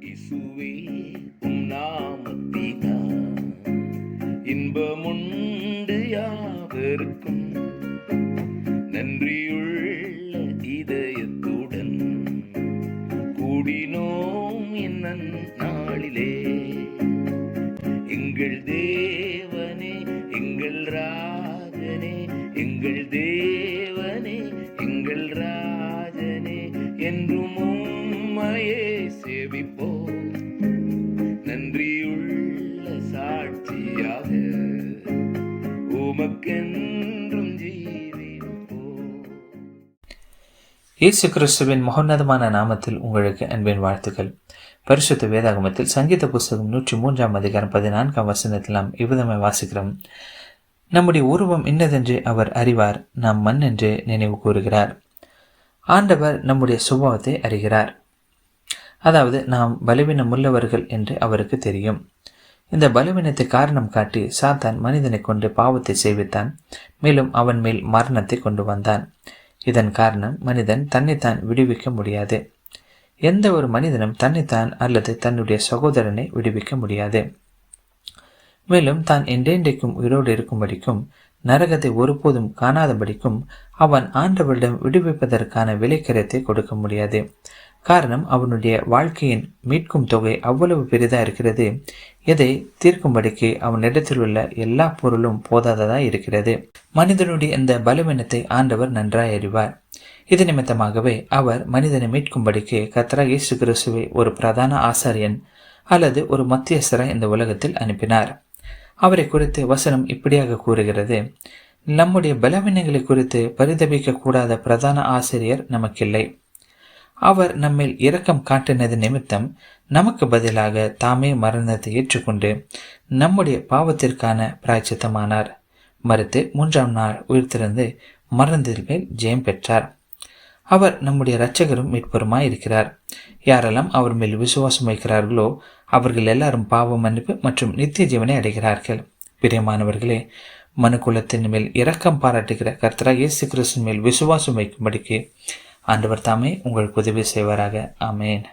இசுவே உம் நாமத்தினா இன்பமுண்டு யாவருக்கும் நன்றியுள்ள இதயத்துடன் கூடினோம் என்ன நாளிலே. எங்கள் தேவனே எங்கள் ராஜனே எங்கள் தேவனே எங்கள் ராஜனே என்றும் உண்மையே சேவிப்போம். நன்றியுள்ள சாட்சியாக உமக்கென்றும் இயேசு கிறிஸ்துவின் மகோன்னதமான நாமத்தில் உங்களுக்கு அன்பின் வாழ்த்துக்கள். பரிசுத்த வேதாகமத்தில் சங்கீத புஸ்தகம் நூற்றி மூன்றாம் அதிகாரம் பதினான்காம் வசனத்தில் நாம் இவ்விதமை வாசிக்கிறோம். நம்முடைய உருவம் இன்னதென்று அவர் அறிவார் நாம் மண் என்று நினைவு கூறுகிறார். ஆண்டவர் நம்முடைய சுபாவத்தை அறிகிறார். அதாவது நாம் பலவீனம் உள்ளவர்கள் என்று அவருக்கு தெரியும். இந்த பலவீனத்தை காரணம் காட்டி சாத்தான் மனிதனை கொண்டு பாவத்தை செய்வித்தான். மேலும் அவன் மேல் மரணத்தை கொண்டு வந்தான். இதன் காரணம் மனிதன் தன்னைத்தான் விடுவிக்க முடியாது. எந்த ஒரு மனிதனும் தன்னைத்தான் அல்லது தன்னுடைய சகோதரனை விடுவிக்க முடியாது. மேலும் தான் என்றென்றைக்கும் உயிரோடு இருக்கும்படிக்கும் நரகத்தை ஒருபோதும் காணாதபடிக்கும் அவன் ஆண்டவரிடம் விடுவிப்பதற்கான விலைக்கிரத்தை கொடுக்க முடியாது. காரணம் அவனுடைய வாழ்க்கையின் மீட்கும் தொகை அவ்வளவு பெரிதா இருக்கிறது. எதை தீர்க்கும்படிக்கு அவனிடத்தில் உள்ள எல்லா பொருளும் போதாததாக இருக்கிறது. மனிதனுடைய இந்த பலவீனத்தை ஆண்டவர் நன்றாய் அறிவார். இது நிமித்தமாகவே அவர் மனிதனை மீட்கும்படிக்கு கத்ரா இயேசு கிறிஸ்துவை ஒரு பிரதான ஆசாரியன் அல்லது ஒரு மத்தியஸ்தரை இந்த உலகத்தில் அனுப்பினார். அவரை குறித்து வசனம் இப்படியாக கூறுகிறது. நம்முடைய பலவீனங்களை குறித்து பரிதபிக்க கூடாத பிரதான ஆசிரியர் நமக்கில்லை. அவர் நம்மில் இரக்கம் காட்டினது நிமித்தம் நமக்கு பதிலாக தாமே மரணத்தை ஏற்றுக்கொண்டு நம்முடைய பாவத்திற்கான பிராய்ச்சித்தமானார். மறுத்து மூன்றாம் நாள் உயிர்த்திருந்து மரணத்தின் மேல் ஜெயம் பெற்றார். அவர் நம்முடைய இரட்சகரும் மீட்பருமாய் இருக்கிறார் யாரெல்லாம் அவர் மேல் விசுவாசம் வைக்கிறார்களோ அவர்கள் எல்லாரும் பாவ மன்னிப்பு மற்றும் நித்திய ஜீவனை அடைகிறார்கள். பிரியமானவர்களே மனுக்குலத்தின் மேல் இரக்கம் பாராட்டுகிற கர்த்தரா இயேசு கிறிஸ்தின் மேல் விசுவாசம் வைக்கும்படிக்கு ஆண்டவர் தாமே உங்களுக்கு உதவி செய்வாராக. ஆமேன்.